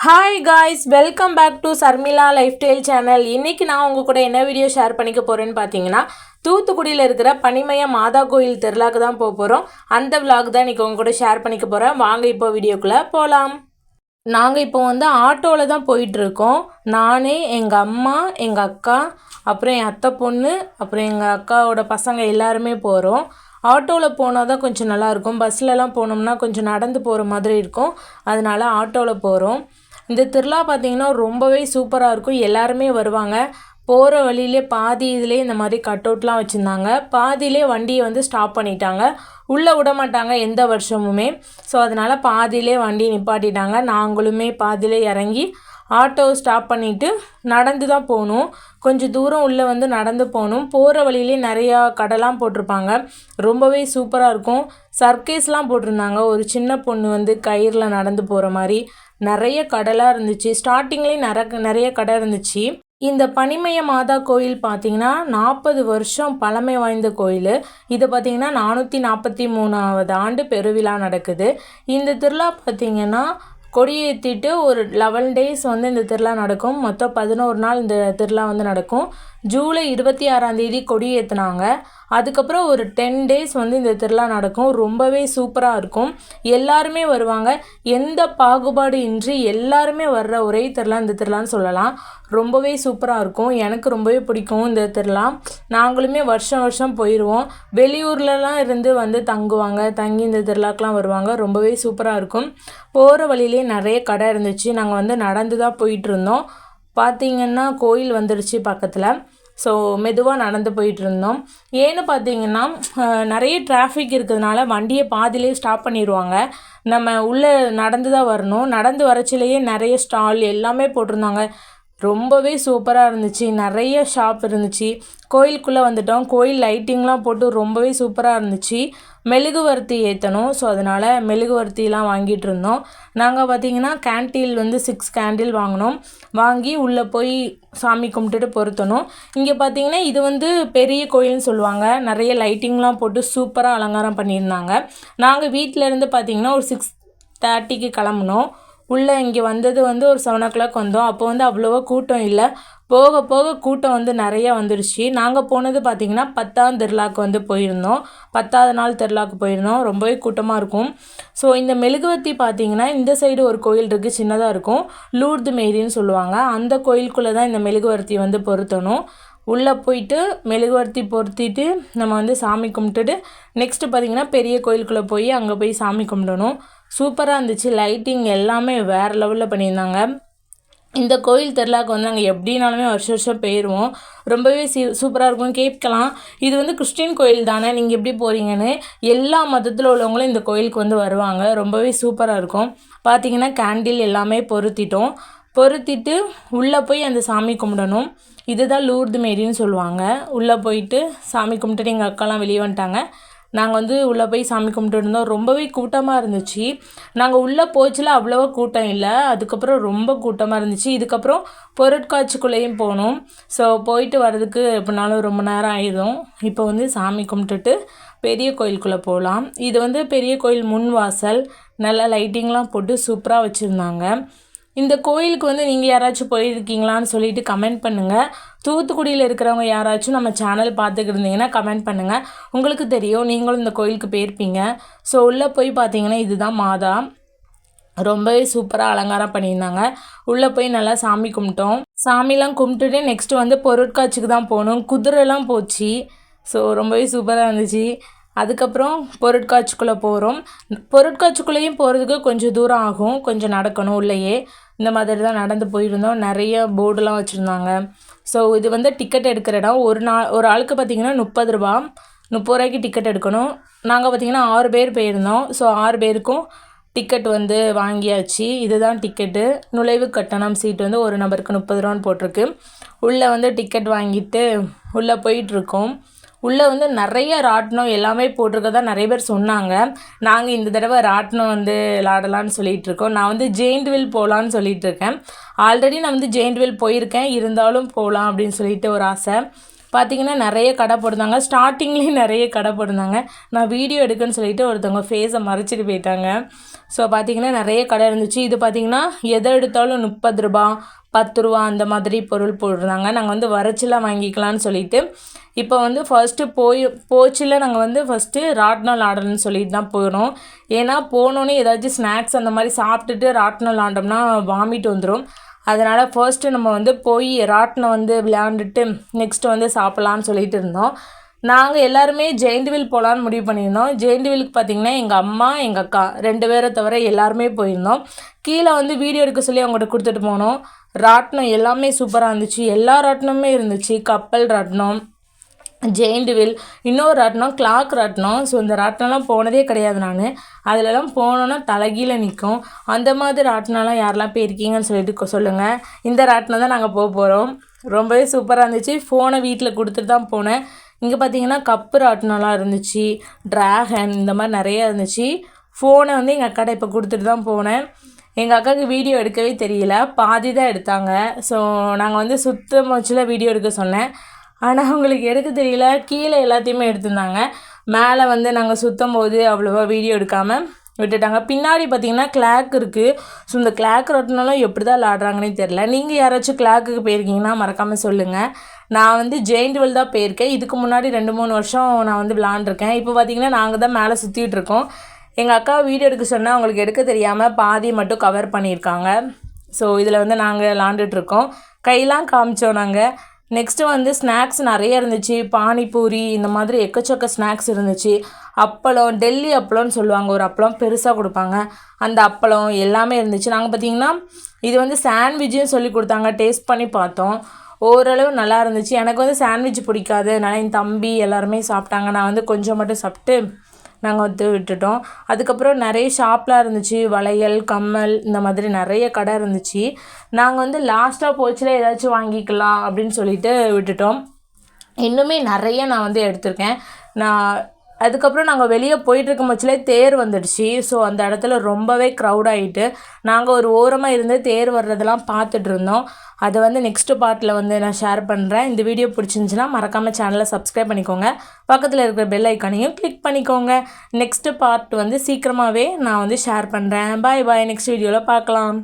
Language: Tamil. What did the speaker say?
Hi guys welcome back to Sharmila lifestyle channel இன்றைக்கி நான் உங்கள் கூட என்ன வீடியோ ஷேர் பண்ணிக்க போகிறேன்னு பார்த்தீங்கன்னா தூத்துக்குடியில் இருக்கிற பனிமய மாதா கோயில் திருவிழாக்கு தான் போக போகிறோம் அந்த vlog தான் இன்றைக்கி உங்கள் கூட ஷேர் பண்ணிக்க போகிறேன் வாங்க இப்போ வீடியோக்குள்ளே போகலாம் நாங்கள் இப்போ வந்து ஆட்டோவில் தான் போயிட்டுருக்கோம் நான் எங்கள் அம்மா எங்கள் அக்கா அப்புறம் என் அத்தை பொண்ணு அப்புறம் எங்கள் அக்காவோட பசங்க எல்லாருமே போகிறோம் ஆட்டோவில் போனால் தான் கொஞ்சம் நல்லாயிருக்கும் பஸ்லலாம் போனோம்னா கொஞ்சம் நடந்து போகிற மாதிரி இருக்கும். அதனால ஆட்டோவில் போகிறோம் இந்த திருவிழா பார்த்திங்கன்னா ரொம்பவே சூப்பராக இருக்கும். எல்லாருமே வருவாங்க. போகிற வழியிலே பாதி இதிலே இந்த மாதிரி கட் அவுட்லாம் வச்சுருந்தாங்க. பாதியிலே வண்டியை வந்து ஸ்டாப் பண்ணிட்டாங்க. உள்ளே விட மாட்டாங்க எந்த வருஷமுமே. ஸோ அதனால் பாதியிலே வண்டி நிப்பாட்டிட்டாங்க. நாங்களுமே பாதியிலே இறங்கி ஆட்டோ ஸ்டாப் பண்ணிவிட்டு நடந்து தான் போகணும். கொஞ்சம் தூரம் உள்ளே வந்து நடந்து போகணும். போகிற வழியிலே நிறையா கடைலாம் போட்டிருப்பாங்க. ரொம்பவே சூப்பராக இருக்கும். சர்க்கேஸ்லாம் போட்டிருந்தாங்க. ஒரு சின்ன பொண்ணு வந்து கயிறில் நடந்து போகிற மாதிரி. நிறைய கடலாக இருந்துச்சு. ஸ்டார்டிங்லேயும் நிற நிறைய கடை இருந்துச்சு. இந்த பனிமய மாதா கோயில் பார்த்தீங்கன்னா நாற்பது வருஷம் பழமை வாய்ந்த கோயில். இது பார்த்திங்கன்னா நானூற்றி நாற்பத்தி மூணாவது ஆண்டு பெருவிழா நடக்குது. இந்த திருவிழா பார்த்தீங்கன்னா கொடியேற்றிட்டு ஒரு லெவன் டேஸ் வந்து இந்த திருவிழா நடக்கும். மொத்தம் பதினோரு நாள் இந்த திருவிழா வந்து நடக்கும். ஜூலை இருபத்தி ஆறாம் தேதி கொடியேற்றினாங்க அதுக்கப்புறம் ஒரு டென் டேஸ் வந்து இந்த திருவிழா நடக்கும். ரொம்பவே சூப்பராக இருக்கும். எல்லாருமே வருவாங்க. எந்த பாகுபாடு இன்றி எல்லாருமே வர்ற ஒரே திருவிழா இந்த திருவிழான்னு சொல்லலாம். ரொம்பவே சூப்பராக இருக்கும். எனக்கு ரொம்பவே பிடிக்கும் இந்த திருவிழா. நாங்களுமே வருஷம் வருஷம் போயிடுவோம் வெளியூர்லலாம் இருந்து வந்து தங்குவாங்க. தங்கி இந்த திருவிழாக்கெலாம் வருவாங்க. ரொம்பவே சூப்பராக இருக்கும். போகிற வழியிலே நிறைய கடை இருந்துச்சு. நாங்கள் வந்து நடந்து தான் போயிட்டு இருந்தோம். பார்த்தீங்கன்னா கோயில் வந்துடுச்சு பக்கத்தில். ஸோ மெதுவாக நடந்து போயிட்டு இருந்தோம் ஏன்னு பார்த்தீங்கன்னா நிறைய டிராஃபிக் இருக்கிறதுனால வண்டியை பாதிலே ஸ்டாப் பண்ணிடுவாங்க நம்ம உள்ளே நடந்து தான் வரணும். நடந்து வரச்சிலேயே நிறைய ஸ்டால் எல்லாமே போட்டிருந்தாங்க. ரொம்பவே சூப்பராக இருந்துச்சு. நிறைய ஷாப் இருந்துச்சு. கோயிலுக்குள்ளே வந்துட்டோம். கோயில் லைட்டிங்லாம் போட்டு ரொம்பவே சூப்பராக இருந்துச்சு. மெழுகுவர்த்தி ஏற்றணும் ஸோ அதனால் மெழுகுவர்த்திலாம் வாங்கிட்டு இருந்தோம். நாங்கள் பார்த்தீங்கன்னா கேண்டில் வந்து சிக்ஸ் கேண்டில் வாங்கினோம். வாங்கி உள்ளே போய் சாமி கும்பிட்டுட்டு பொருத்தணும். இங்கே பார்த்தீங்கன்னா இது வந்து பெரிய கோயில்னு சொல்லுவாங்க. நிறைய லைட்டிங்லாம் போட்டு சூப்பராக அலங்காரம் பண்ணியிருந்தாங்க. நாங்கள் வீட்டில் இருந்து பார்த்தீங்கன்னா ஒரு சிக்ஸ் தேர்ட்டிக்கு கிளம்புனோம். உள்ளே இங்கே வந்தது வந்து ஒரு செவன் ஓ கிளாக் வந்தோம். அப்போ வந்து அவ்வளோவா கூட்டம் இல்லை. போக போக கூட்டம் வந்து நிறைய வந்துடுச்சு நாங்கள் போனது பார்த்திங்கன்னா பத்தாம் திருவிழாக்கு வந்து போயிருந்தோம். பத்தாவது நாள் திருவிழாக்கு போயிருந்தோம். ரொம்பவே கூட்டமாக இருக்கும். ஸோ இந்த மெழுகுவர்த்தி பார்த்திங்கன்னா இந்த சைடு ஒரு கோயில் இருக்குது சின்னதாக இருக்கும். லூர்து மேரின்னு சொல்லுவாங்க. அந்த கோயிலுக்குள்ளே தான் இந்த மெழுகுவர்த்தி வந்து பொருத்தணும். உள்ளே போயிட்டு மெழுகுவர்த்தி பொருத்திட்டு நம்ம வந்து சாமி கும்பிட்டுட்டு நெக்ஸ்ட்டு பார்த்திங்கன்னா பெரிய கோயிலுக்குள்ளே போய் அங்கே போய் சாமி கும்பிடணும். சூப்பராக இருந்துச்சு. லைட்டிங் எல்லாமே வேறு லெவலில் பண்ணியிருந்தாங்க. இந்த கோயில் திருவிழாக்கு வந்து நாங்கள் எப்படினாலுமே வருஷம் வருஷம் போயிடுவோம் ரொம்பவே சீ சூப்பராக இருக்கும். கேட்கலாம். இது வந்து கிறிஸ்டின் கோயில் தானே? நீங்கள் எப்படி போகிறீங்கன்னு எல்லா மதத்தில் உள்ளவங்களும் இந்த கோயிலுக்கு வந்து வருவாங்க. ரொம்பவே சூப்பராக இருக்கும். பார்த்தீங்கன்னா கேண்டில் எல்லாமே பொருத்திட்டோம். பொருத்திட்டு உள்ளே போய் அந்த சாமி கும்பிடணும். இதுதான் லூர்து மேரின்னு சொல்லுவாங்க. உள்ளே போயிட்டு சாமி கும்பிட்டுட்டு எங்கள் அக்காலாம் வெளியே வந்துட்டாங்க. நாங்கள் வந்து உள்ளே போய் சாமி கும்பிட்டு இருந்தோம் ரொம்பவே கூட்டமாக இருந்துச்சு. நாங்கள் உள்ளே போச்சுல அவ்வளோவா கூட்டம் இல்லை. அதுக்கப்புறம் ரொம்ப கூட்டமாக இருந்துச்சு. இதுக்கப்புறம் பொருட்காட்சிக்குள்ளேயும் போனோம். ஸோ போயிட்டு வர்றதுக்கு எப்படினாலும் ரொம்ப நேரம் ஆயிடும் இப்போ வந்து சாமி கும்பிட்டுட்டு பெரிய கோயிலுக்குள்ளே போகலாம் இது வந்து பெரிய கோயில் முன் வாசல். நல்லா லைட்டிங்லாம் போட்டு சூப்பராக வச்சுருந்தாங்க. இந்த கோயிலுக்கு வந்து நீங்கள் யாராச்சும் போயிருக்கீங்களான்னு சொல்லிட்டு கமெண்ட் பண்ணுங்கள் தூத்துக்குடியில் இருக்கிறவங்க யாராச்சும் நம்ம சேனல் பார்த்துக்கிட்டு இருந்தீங்கன்னா கமெண்ட் பண்ணுங்கள் உங்களுக்கு தெரியும் நீங்களும் இந்த கோயிலுக்கு போயிருப்பீங்க. ஸோ உள்ளே போய் பார்த்தீங்கன்னா இதுதான் மாதா. ரொம்பவே சூப்பராக அலங்காரம் பண்ணியிருந்தாங்க. உள்ளே போய் நல்லா சாமி கும்பிட்டோம். சாமிலாம் கும்பிட்டுட்டு நெக்ஸ்ட்டு வந்து பொருட்காட்சிக்கு தான் போகணும் குதிரைலாம் போச்சு. ஸோ ரொம்பவே சூப்பராக இருந்துச்சு. அதுக்கப்புறம் பொருட்காட்சிக்குள்ளே போகிறோம் பொருட்காட்சிக்குள்ளேயும் போகிறதுக்கு கொஞ்சம் தூரம் ஆகும். கொஞ்சம் நடக்கணும். உள்ளேயே இந்த மாதிரி தான் நடந்து போயிருந்தோம். நிறைய போர்டுலாம் வச்சுருந்தாங்க. ஸோ இது வந்து டிக்கெட் எடுக்கிற இடம். ஒரு நாள் ஒரு ஆளுக்கு பார்த்திங்கன்னா முப்பது ரூபா. முப்பது ரூபாய்க்கு டிக்கெட் எடுக்கணும். நாங்கள் பார்த்திங்கன்னா ஆறு பேர் போயிருந்தோம். ஸோ ஆறு பேருக்கும் டிக்கெட் வந்து வாங்கியாச்சு. இதுதான் டிக்கெட்டு நுழைவு கட்டணம் சீட் வந்து ஒரு நபருக்கு முப்பது ரூபான்னு போட்டிருக்கு. உள்ளே வந்து டிக்கெட் வாங்கிட்டு உள்ளே போயிட்டுருக்கோம் உள்ளே வந்து நிறைய ராட்டினம் எல்லாமே போட்டிருக்கதா நிறைய பேர் சொன்னாங்க. நாங்கள் இந்த தடவை ராட்டினம் வந்து விளாடலான்னு சொல்லிகிட்ருக்கோம் இருக்கோம் நான் வந்து ஜெயின்ட்வில் போகலான்னு சொல்லிகிட்ருக்கேன் இருக்கேன் ஆல்ரெடி நான் வந்து ஜெயின்ட்வில் போயிருக்கேன். இருந்தாலும் போகலாம் அப்படின்னு சொல்லிட்டு ஒரு ஆசை. பார்த்தீங்கன்னா நிறைய கடை போட்டிருந்தாங்க. ஸ்டார்டிங்லேயும் நிறைய கடை போட்டிருந்தாங்க. நான் வீடியோ எடுக்கன்னு சொல்லிட்டு ஒருத்தவங்க ஃபேஸை மறைச்சிட்டு போயிட்டாங்க. ஸோ பார்த்தீங்கன்னா நிறைய கடை இருந்துச்சு. இது பார்த்திங்கன்னா எதை எடுத்தாலும் முப்பது ரூபா பத்து ரூபா அந்த மாதிரி பொருள் போடுறாங்க நாங்கள் வந்து வரைச்சிலாம் வாங்கிக்கலாம்னு சொல்லிட்டு. இப்போ வந்து ஃபஸ்ட்டு போய் போச்சில் நாங்கள் வந்து ஃபஸ்ட்டு ராட்னம் ஆடணும்னு சொல்லிட்டு தான் போகிறோம் ஏன்னா போனோன்னே ஏதாச்சும் ஸ்நாக்ஸ் அந்த மாதிரி சாப்பிட்டுட்டு ராட்னம் ஆண்டோம்னா வாமிட் வந்துடும் அதனால் ஃபர்ஸ்ட்டு நம்ம வந்து போய் ராட்டினம் வந்து விளையாண்டுட்டு நெக்ஸ்ட்டு வந்து சாப்பிட்லான்னு சொல்லிட்டு இருந்தோம். நாங்கள் எல்லாருமே ஜெயின்ட்வில் போகலான்னு முடிவு பண்ணியிருந்தோம். ஜெயின்ட்வில்க்கு பார்த்திங்கன்னா எங்கள் அம்மா எங்கள் அக்கா ரெண்டு பேரை தவிர எல்லாருமே போயிருந்தோம். கீழே வந்து வீடியோ எடுக்க சொல்லி அவங்கள்ட்ட கொடுத்துட்டு போனோம். ராட்டினம் எல்லாமே சூப்பராக இருந்துச்சு. எல்லா ராட்டினமுமே இருந்துச்சு. கப்பல் ராட்டினம் ஜெயிண்ட் வில் இன்னொரு ராட்டினம் கிளாக் ராட்டினம். ஸோ இந்த ராட்டினம்லாம் போனதே கிடையாது நான். அதிலலாம் போனோன்னா தலைகீழ நிற்கும் அந்த மாதிரி ராட்டினம்லாம் யாரெல்லாம் போயிருக்கீங்கன்னு சொல்லிட்டு சொல்லுங்கள் இந்த ராட்டினம் தான் நாங்கள் போக போகிறோம் ரொம்பவே சூப்பராக இருந்துச்சு. ஃபோனை வீட்டில் கொடுத்துட்டு தான் போனேன். இங்கே பார்த்தீங்கன்னா கப்பு ராட்டினம்லாம் இருந்துச்சு ட்ராகன் இந்த மாதிரி நிறையா இருந்துச்சு. ஃபோனை வந்து எங்கள் அக்காட்ட இப்போ கொடுத்துட்டு தான் போனேன். எங்கள் அக்காவுக்கு வீடியோ எடுக்கவே தெரியல. பாதி தான் எடுத்தாங்க. ஸோ நாங்கள் வந்து சுத்த மூச்சில் வீடியோ எடுக்க சொன்னேன். ஆனால் அவங்களுக்கு எடுக்க தெரியல. கீழே எல்லாத்தையுமே எடுத்திருந்தாங்க. மேலே வந்து நாங்கள் சுற்றும் போது அவ்வளோவா வீடியோ எடுக்காமல் விட்டுட்டாங்க. பின்னாடி பார்த்தீங்கன்னா கிளாக் இருக்குது ஸோ இந்த கிளாக் ரொட்டினாலும் எப்படி தான் விளாட்றாங்கன்னே தெரில நீங்கள் யாராச்சும் கிளாக்குக்கு போயிருக்கீங்கன்னா மறக்காமல் சொல்லுங்கள் நான் வந்து ஜெயின்ட்வெல் தான் போயிருக்கேன். இதுக்கு முன்னாடி ரெண்டு மூணு வருஷம் நான் வந்து விளாண்டுருக்கேன். இப்போ பார்த்தீங்கன்னா நாங்கள் தான் மேலே சுற்றிட்டு இருக்கோம். எங்கள் அக்கா வீடியோ எடுக்க சொன்னால் அவங்களுக்கு எடுக்க தெரியாமல் பாதி மட்டும் கவர் பண்ணியிருக்காங்க. ஸோ இதில் வந்து நாங்கள் விளாண்டுட்ருக்கோம் கையெல்லாம் காமிச்சோம் நாங்கள் நெக்ஸ்ட்டு வந்து ஸ்நாக்ஸ் நிறைய இருந்துச்சு. பானிபூரி இந்த மாதிரி எக்கச்சக்க ஸ்நாக்ஸ் இருந்துச்சு. அப்பளம் டெல்லி அப்பளம்னு சொல்லுவாங்க. ஒரு அப்பளம் பெருசாக கொடுப்பாங்க. அந்த அப்பளம் எல்லாமே இருந்துச்சு. நாங்கள் பார்த்திங்கன்னா இது வந்து சாண்ட்விட்சும் சொல்லி கொடுத்தாங்க. டேஸ்ட் பண்ணி பார்த்தோம். ஓரளவு நல்லா இருந்துச்சு. எனக்கு வந்து சாண்ட்விச் பிடிக்காது. அதனால் என் தம்பி எல்லாருமே சாப்பிட்டாங்க. நான் வந்து கொஞ்சம் மட்டும் சாப்பிட்டு நாங்கள் வந்து விட்டுட்டோம். அதுக்கப்புறம் நிறைய ஷாப்லாம் இருந்துச்சு. வளையல் கம்மல் இந்த மாதிரி நிறைய கடை இருந்துச்சு. நாங்கள் வந்து லாஸ்ட்டாக போச்சுல ஏதாச்சும் வாங்கிக்கலாம் அப்படின்னு சொல்லிட்டு விட்டுட்டோம். இன்னுமே நிறைய நான் வந்து எடுத்திருக்கேன். நான் அதுக்கப்புறம் நாங்கள் வெளியே போயிட்டுருக்கும் பட்சத்திலே தேர் வந்துடுச்சு. ஸோ அந்த இடத்துல ரொம்பவே க்ரௌட் ஆகிட்டு நாங்கள் ஒரு ஓரமாக இருந்து தேர் வர்றதெல்லாம் பார்த்துட்டு இருந்தோம் அதை வந்து நெக்ஸ்ட்டு பார்ட்டில் வந்து நான் ஷேர் பண்ணுறேன் இந்த வீடியோ பிடிச்சிருந்துச்சின்னா மறக்காமல் சேனலை சப்ஸ்கிரைப் பண்ணிக்கோங்க. பக்கத்தில் இருக்கிற பெல் ஐக்கானையும் கிளிக் பண்ணிக்கோங்க. நெக்ஸ்ட்டு பார்ட் வந்து சீக்கிரமாகவே நான் வந்து ஷேர் பண்ணுறேன் பாய் பாய் நெக்ஸ்ட் வீடியோவில் பார்க்கலாம்.